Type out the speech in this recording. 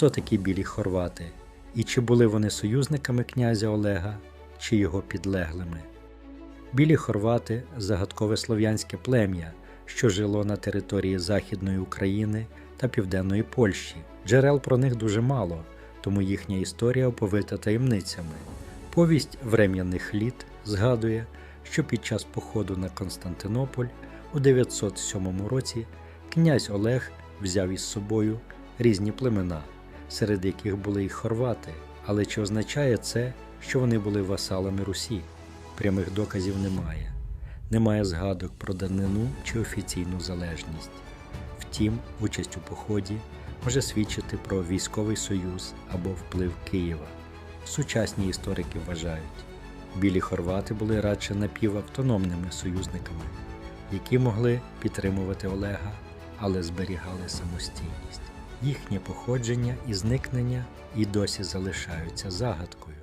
хто такі білі хорвати, і чи були вони союзниками князя Олега, чи його підлеглими. Білі хорвати загадкове слов'янське плем'я, що жило на території Західної України та Південної Польщі. Джерел про них дуже мало, тому їхня історія оповита таємницями. Повість врем'яних літ згадує, що під час походу на Константинополь у 907 році князь Олег взяв із собою різні племена, серед яких були і хорвати. Але чи означає це, що вони були васалами Русі? Прямих доказів немає. Немає згадок про данину чи офіційну залежність. Втім, участь у поході може свідчити про військовий союз або вплив Києва. Сучасні історики вважають, білі хорвати були радше напівавтономними союзниками, які могли підтримувати Олега, але зберігали самостійність. Їхнє походження і зникнення і досі залишаються загадкою.